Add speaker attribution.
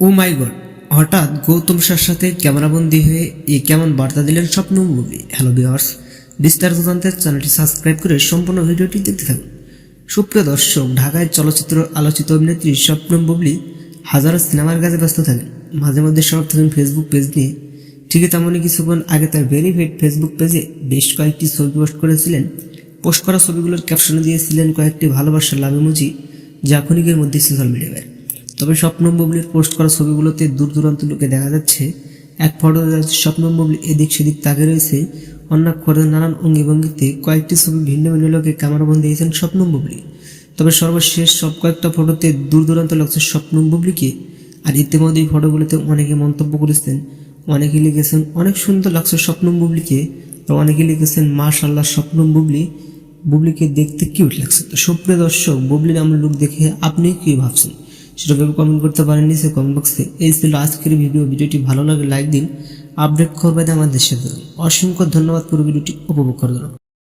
Speaker 1: ও মাই god, হঠাৎ গৌতম সার সাথে ক্যামেরাবন্দি হয়ে এ কেমন বার্তা দিলেন স্বপ্ন মুভি। হ্যালো ভিওয়ার্স বিস্তারিত জানতে চ্যানেলটি সাবস্ক্রাইব করে সম্পূর্ণ ভিডিওটি দেখতে থাকুন। সুপ্রিয় দর্শক, ঢাকায় চলচ্চিত্র আলোচিত অভিনেত্রী স্বপ্ন বুবলি হাজারো সিনেমার কাজে ব্যস্ত থাকেন মাঝে মধ্যে সরব থাকেন ফেসবুক পেজ নিয়ে। ঠিকই তেমনই কিছুক্ষণ আগে তার ভেরিফাইড ফেসবুক পেজে বেশ কয়েকটি ছবি পোস্ট করেছিলেন। পোস্ট করা ছবিগুলোর ক্যাপশনে দিয়েছিলেন কয়েকটি ভালোবাসার লাভ ইমোজি যা ক্ষণিকের মধ্যে সোশ্যাল মিডিয়ায় তবে স্বপ্ন বুবলির পোস্ট করা ছবিগুলোতে দূর দূরান্ত লোকে দেখা যাচ্ছে। এক ফটো স্বপ্ন বুবলি, এদিক সেদিক তাকে রয়েছে। অন্য করে নানান অঙ্গি ভঙ্গিতে কয়েকটি ছবি ভিন্ন ভিন্ন লোকে ক্যামেরাবন্দি দিয়েছেন স্বপ্ন বুবলি। তবে সর্বশেষ সব কয়েকটা ফটোতে দূর দূরান্ত লাগছে স্বপ্ন বুবলিকে। আর ইতিমধ্যে এই ফটোগুলোতে অনেকে মন্তব্য করেছেন, অনেকে লিখেছেন, অনেক সুন্দর লাগছে স্বপ্ন বুবলিকে। আর অনেকে লিখেছেন মাশাল্লাহ স্বপ্ন বুবলি, বুবলিকে দেখতে কিউট লাগছে। তো সুপ্রিয় দর্শক, বুবলির আমরা লুক দেখে আপনি কি ভাবছেন? সেটা ভেবে কমেন্ট করতে পারেন নিচে কমেন্ট বক্সে এই ছিল আজকের ভিডিও। ভিডিওটি ভালো লাগে লাইক দিন। আপডেট করবে আমাদের সাথে অসংখ্য ধন্যবাদ। পুরো ভিডিওটি উপভোগ করার জন্য